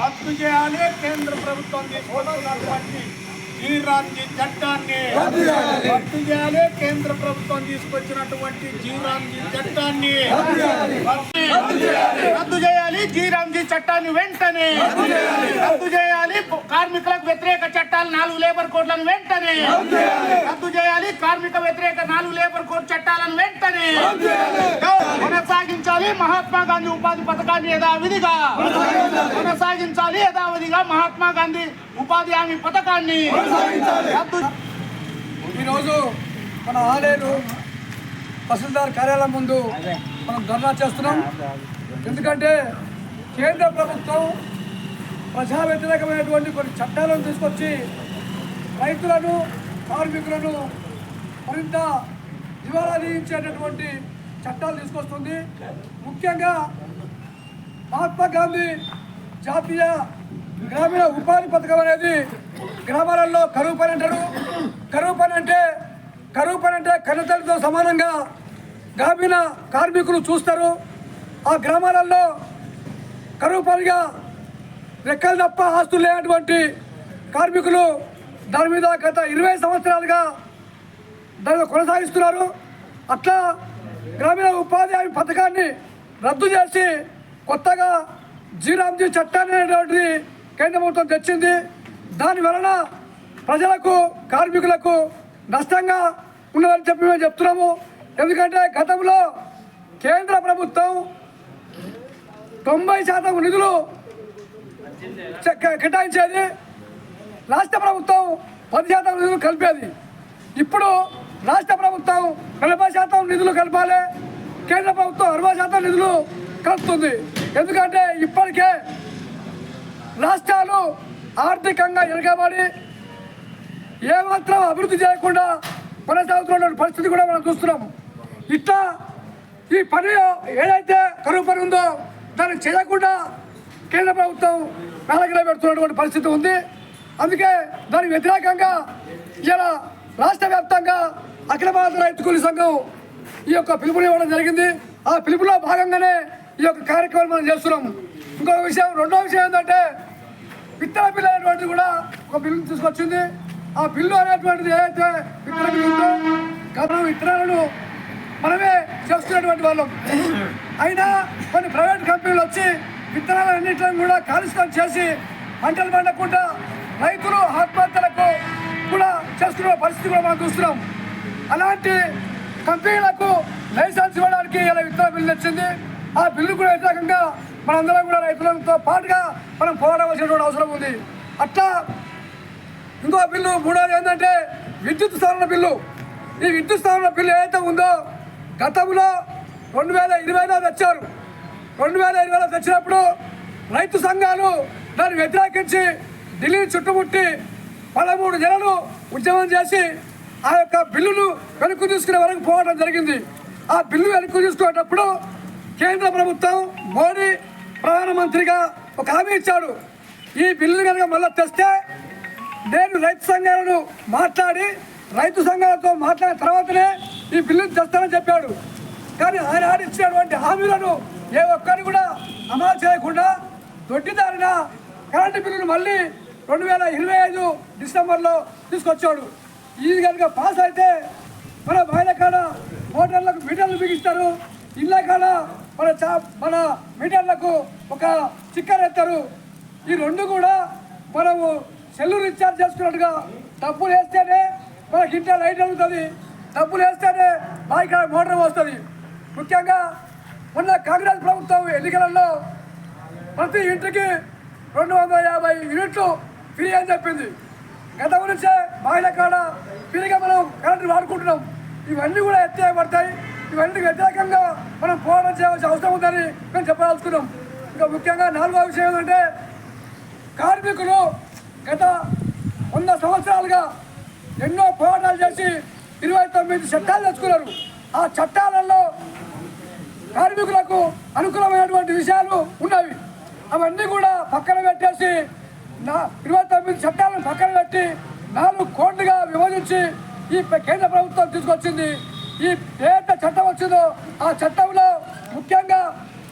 రద్దు చేయాలి కేంద్ర ప్రభుత్వం తీసుకొస్తున్నటువంటి జీరాంజీ చట్టాన్ని రద్దు చేయాలి కేంద్ర ప్రభుత్వం తీసుకొచ్చినటువంటి జీరాంజీ చట్టాన్ని రద్దు చేయాలి జీరాంజీ చట్టాన్ని వెంటనే రద్దు చేయాలి కార్మికులకు వ్యతిరేక చట్టాలు నాలుగు లేబర్ కోడ్లను వెంటనే రద్దు చేయాలి కార్మిక వ్యతిరేక నాలుగు లేబర్ కోడ్ చట్టాలను వెంటనే కొనసాగించాలి. మహాత్మా గాంధీ ఉపాధి పథకాన్ని యథావిధిగా కొనసాగించాలి. యథావిధిగా మహాత్మా గాంధీ ఉపాధి హామీ పథకాన్ని ఈరోజు మన ఆలేరు తహసీల్దార్ కార్యాలయం ముందు మనం ధర్నా చేస్తున్నాం. ఎందుకంటే కేంద్ర ప్రభుత్వం ప్రజా వ్యతిరేకమైనటువంటి కొన్ని చట్టాలను తీసుకొచ్చి రైతులను కార్మికులను మరింత నివారించేటటువంటి చట్టాలు తీసుకొస్తుంది. ముఖ్యంగా మహాత్మా గాంధీ జాతీయ గ్రామీణ ఉపాధి పథకం అనేది గ్రామాలలో కరువు పని అంటారు. కరువు పని అంటే కరువు పని అంటే కన్నతల్లితో సమానంగా గ్రామీణ కార్మికులు చూస్తారు. ఆ గ్రామాలలో కరువు పనిగా రెక్కలు తప్ప ఆస్తులు లేనటువంటి కార్మికులు దాని మీద గత ఇరవై సంవత్సరాలుగా దాన్ని కొనసాగిస్తున్నారు. అట్లా గ్రామీణ ఉపాధి హామీ పథకాన్ని రద్దు చేసి కొత్తగా జీరాంజీ చట్టాన్ని అనేటువంటిది కేంద్ర ప్రభుత్వం తెచ్చింది. దాని వలన ప్రజలకు కార్మికులకు నష్టంగా ఉన్నదని చెప్పి మేము చెప్తున్నాము. ఎందుకంటే గతంలో కేంద్ర ప్రభుత్వం తొంభై శాతం నిధులు చె- కేటాయించేది. రాష్ట్ర ప్రభుత్వం పది శాతం నిధులు కలిపేది. ఇప్పుడు రాష్ట్ర ప్రభుత్వం నలభై శాతం నిధులు కలపాలి. కేంద్ర ప్రభుత్వం అరవై శాతం నిధులు కలుపుతుంది. ఎందుకంటే ఇప్పటికే రాష్ట్రాలు ఆర్థికంగా ఎరగబడి ఏమాత్రం అభివృద్ధి చేయకుండా కొనసాగుతున్న పరిస్థితి కూడా మనం చూస్తున్నాం. ఇట్లా ఈ పని ఏదైతే కరువు పని ఉందో దాన్ని చేయకుండా కేంద్ర ప్రభుత్వం మేలగిలో పెడుతున్నటువంటి పరిస్థితి ఉంది. అందుకే దానికి వ్యతిరేకంగా ఇలా రాష్ట్ర వ్యాప్తంగా అఖిల భారత రైతు కూలీ సంఘం ఈ యొక్క పిలుపుని ఇవ్వడం జరిగింది. ఆ పిలుపులో భాగంగానే ఈ యొక్క కార్యక్రమం మనం చేస్తున్నాం ఇంకొక విషయం రెండో విషయం ఏంటంటే విత్తన బిల్లు అనేటువంటిది కూడా ఒక బిల్లు తీసుకొచ్చింది. ఆ బిల్లు అనేటువంటిది ఏదైతే విత్తన బిల్లు ఉందో విత్తనాలను మనమే చేస్తున్నటువంటి వాళ్ళం. అయినా కొన్ని ప్రైవేట్ కంపెనీలు వచ్చి విత్తనాలన్నింటిని కూడా కాలుష్యం చేసి పంటలు పండకుండా రైతులు ఆత్మహత్యలకు కూడా చేస్తున్న పరిస్థితి కూడా మనం చూస్తున్నాం. అలాంటి కంపెనీలకు లైసెన్స్ ఇవ్వడానికి ఇలా విత్తన బిల్లు వచ్చింది. ఆ బిల్లు కూడా వ్యతిరేకంగా మనందరం కూడా రైతులతో పాటుగా మనం పోరాడవలసినటువంటి అవసరం ఉంది. అట్లా ఇంకో బిల్లు మూడోది ఏంటంటే విద్యుత్ సవరణ బిల్లు. ఈ విద్యుత్ సవరణ బిల్లు ఏదైతే ఉందో గతంలో రెండు వేల ఇరవైలో తెచ్చారు. రెండు వేల ఇరవైలో తెచ్చినప్పుడు రైతు సంఘాలు దాన్ని వ్యతిరేకించి ఢిల్లీ చుట్టుముట్టి పదమూడు నెలలు ఉద్యమం చేసి ఆ యొక్క బిల్లును వెనక్కు తీసుకునే వరకు పోవడం జరిగింది. ఆ బిల్లు వెనక్కు తీసుకునేటప్పుడు కేంద్ర ప్రభుత్వం మోడీ ప్రధానమంత్రిగా ఒక హామీ ఇచ్చాడు. ఈ బిల్లు కనుక మళ్ళీ తెస్తే నేను రైతు సంఘాలను మాట్లాడి రైతు సంఘాలతో మాట్లాడిన తర్వాతనే ఈ బిల్లును తెస్తానని చెప్పాడు. కానీ ఆనాడు ఇచ్చినటువంటి హామీలను ఏ ఒక్కరిని కూడా అమలు చేయకుండా దొడ్డిదారిన కరెంటు బిల్లును మళ్ళీ రెండు వేల ఇరవై ఐదు డిసెంబర్లో తీసుకొచ్చాడు. ఇది కనుక పాస్ అయితే మన బయట కాడ మోటార్లకు మీటర్లు బిగిస్తారు. ఇళ్ళ కాడ మన చా మన మీటర్లకు ఒక స్టిక్కర్ ఎత్తారు ఈ రెండు కూడా మనము సెల్లు రీఛార్జ్ చేసుకున్నట్టుగా డబ్బులు వేస్తేనే మనకి ఇంట్లో లైట్ అవుతుంది. డబ్బులు వేస్తేనే బాయిక మోటార్ వస్తుంది. ముఖ్యంగా మొన్న కాంగ్రెస్ ప్రభుత్వం ఎన్నికలలో ప్రతి ఇంటికి రెండు వందల యాభై యూనిట్లు ఫ్రీ అని చెప్పింది. గత గురించే మహిళ కాడ మనం కరెంటు వాడుకుంటున్నాం. ఇవన్నీ కూడా ఎత్తేయబడతాయి ఇవన్నీ వ్యతిరేకంగా మనం పోరాటం చేయవలసిన అవసరం ఉందని మేము చెప్పదలుచుకున్నాం. ఇంకా ముఖ్యంగా నాలుగో విషయం ఏంటంటే కార్మికులు గత వంద సంవత్సరాలుగా ఎన్నో పోరాటాలు చేసి ఇరవై తొమ్మిది చట్టాలు తెచ్చుకున్నారు. ఆ చట్టాలలో కార్మికులకు అనుకూలమైనటువంటి విషయాలు ఉన్నవి. అవన్నీ కూడా పక్కన పెట్టేసి నా ఇరవై తొమ్మిది చట్టాలను పక్కన పెట్టి నాలుగు కోట్లుగా విభజించి ఈ కేంద్ర ప్రభుత్వం తీసుకొచ్చింది. ఈ పేద చట్టం వచ్చిందో ఆ చట్టంలో ముఖ్యంగా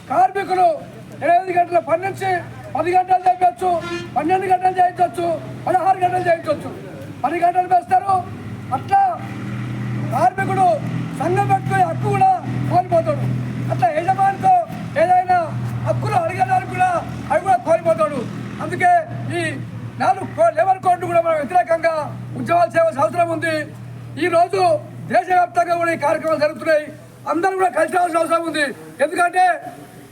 కార్మికులు ఎనిమిది ఐదు గంటల పని నుంచి పది గంటలు చేయించవచ్చు పన్నెండు గంటలు చేయించవచ్చు పదహారు గంటలు చేయించవచ్చు. పది గంటలు వేస్తారు. అట్లా కార్మికుడు సంఘం పెట్టుకునే హక్కు కూడా కోల్పోతాడు. అట్లా యజమానితో ఏదైనా హక్కులు అడిగేదానికి కూడా అవి కూడా కోల్పోతాడు. అందుకే ఈ నాలుగు కో- కూడా మనం వ్యతిరేకంగా ఉద్యమాలు చేయవలసిన అవసరం ఉంది ఈ రోజు దేశవ్యాప్తంగా కూడా ఈ కార్యక్రమాలు జరుగుతున్నాయి. అందరూ కూడా కలిసి రావాల్సిన అవసరం ఉంది. ఎందుకంటే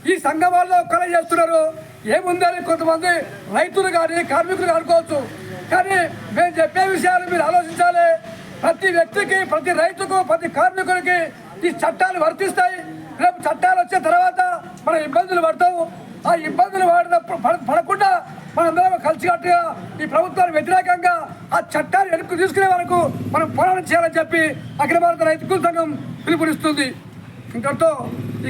ఈ సంఘం వాళ్ళు ఒక్కరే చేస్తున్నారు. ఏముందని కొంతమంది రైతులు కానీ కార్మికులు అనుకోవచ్చు. కానీ మేము చెప్పే విషయాలు మీరు ఆలోచించాలి. ప్రతి వ్యక్తికి ప్రతి రైతుకు ప్రతి కార్మికుడికి ఈ చట్టాలు వర్తిస్తాయి. రేపు చట్టాలు వచ్చిన తర్వాత మనం ఇబ్బందులు పడతాము. ఆ ఇబ్బందులు పడినప్పుడు పడకుండా మనందరం కలిసికట్టుగా ఈ ప్రభుత్వానికి వ్యతిరేకంగా ఆ చట్టాన్ని వెనక్కి తీసుకునే వరకు మనం పోరాటం చేయాలని చెప్పి అఖిల భారత రైతు సంఘం పిలుపునిస్తుంది. ఇంకతో ఈ